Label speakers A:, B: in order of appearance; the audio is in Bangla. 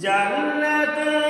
A: স্বাগতম